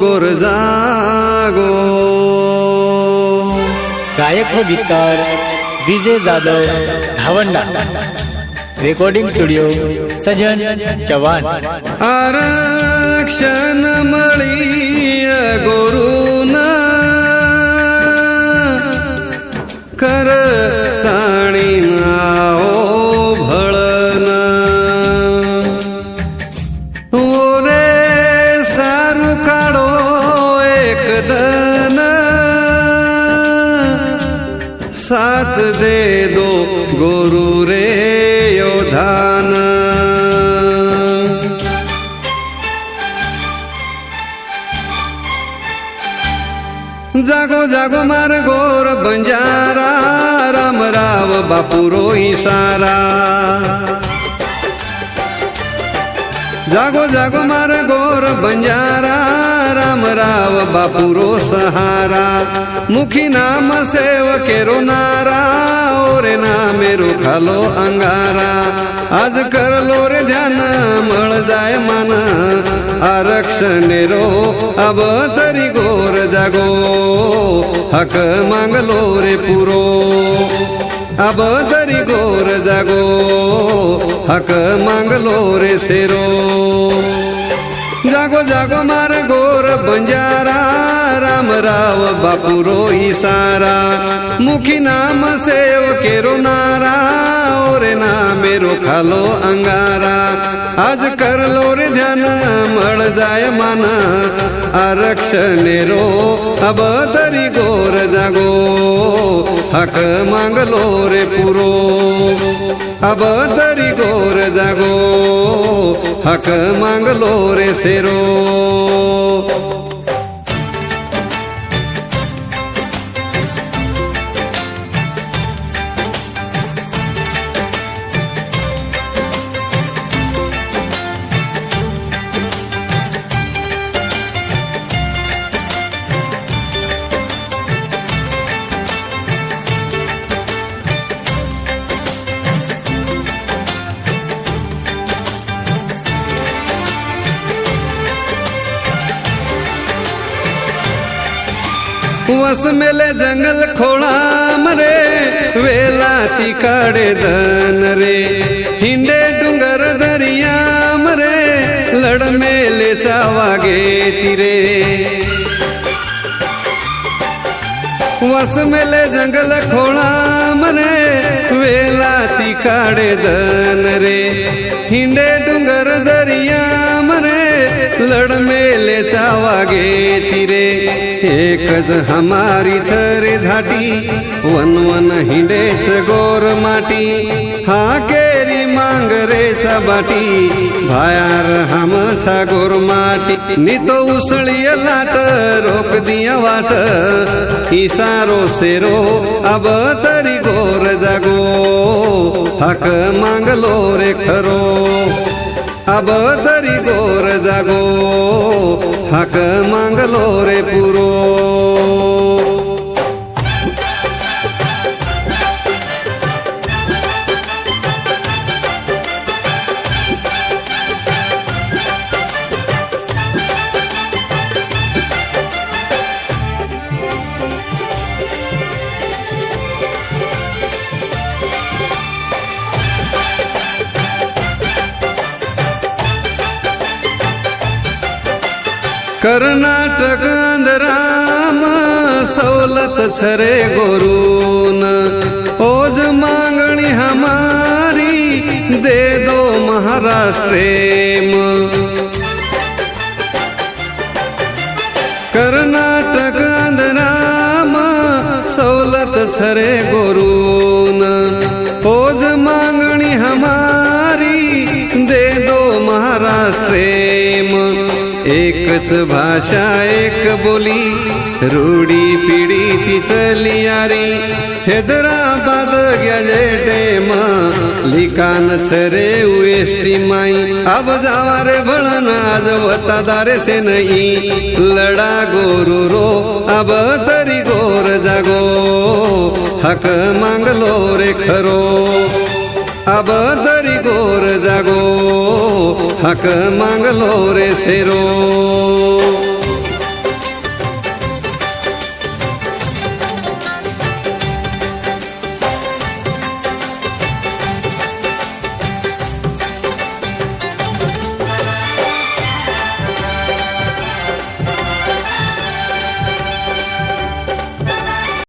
गोरजागो गायक व गीतकार Vijay Jadhav Dhavanda. Recording studio Sajan Chavan. आरक्षण मळीय गोरून. कर ताणी साथ दे दो गोरू रे योधान। जागो जागो मार गोर बंजारा राम राव बापू रोई सारा। जागो जागो मार गोर बंजारा राम बापुरो सहारा मुखी नाम सेव केरो नारा ओरे ना मेरो खालो अंगारा. आज करलो रे ध्यान मळ जाय मन आरक्षण रो अब तरी गोर जागो. हक मागलो रे पुरो अब तरी गोर जागो. हक मागलो रे सेरो. जागो जागो मार गो बंजारा राम राव बापू रोई सारा। मुखी नाम सेव केरो नारा ओरे ना मेरो खालो अंगारा। आज करलो रे ध्यान मळ जाय मान। आरक्ष रो अब तरी गोर जागो। हक मांगलो रे पुरो। अब तरी गोर जागो। हक मांगलो रे सेरो વસ મેલે જંગલ ખોળામ રે વેલાતી કાડે ધન રે. હિંડે ડુંગર દરિયામ રે લડ મેલે ચાવાગે તીરે વસ મેલે જંગલ ખોળામ રે વેલાતી કાડે ધન રે. હિંડે ડુંગર દરિયામ રે લડ મેલે ચાવાગે તીરે एकच हमारी छरे धाटी वन वन हिंडेच गोर माटी हा केरी मांगरेचा बाटी भायार हमचा गोर माटी. नितो उसळी लाट रोक दिया वाट इसारो सेरो अब तरी गोर जागो हक मांगलो रे खरो. अब तरी गोर जागो हक मांगलो रे पुरो કર્ણાટક આંધ્રામાં સવલત છરે ગોરૂન. ઓજ માંગણી હમારી દે દો મહારાષ્ટ્રેમ. કર્ણાટક આંધ્રામાં સવલત છરે ગોરૂન. ઓજ માંગણી હમારી દે દો મહારાષ્ટ્રે एकच भाषा एक बोली. रूढी पिढी ती चली हैदराबाद गॅजेटे मा लिकान सरे उएष्टी माई. अब जावारे भळन आज वतादारे से नाही लडा गोरू रो अब तरी गोर जागो. हक मांगलो रे खरो. अब तरी गोर जागो हक मांगलो रे सेरो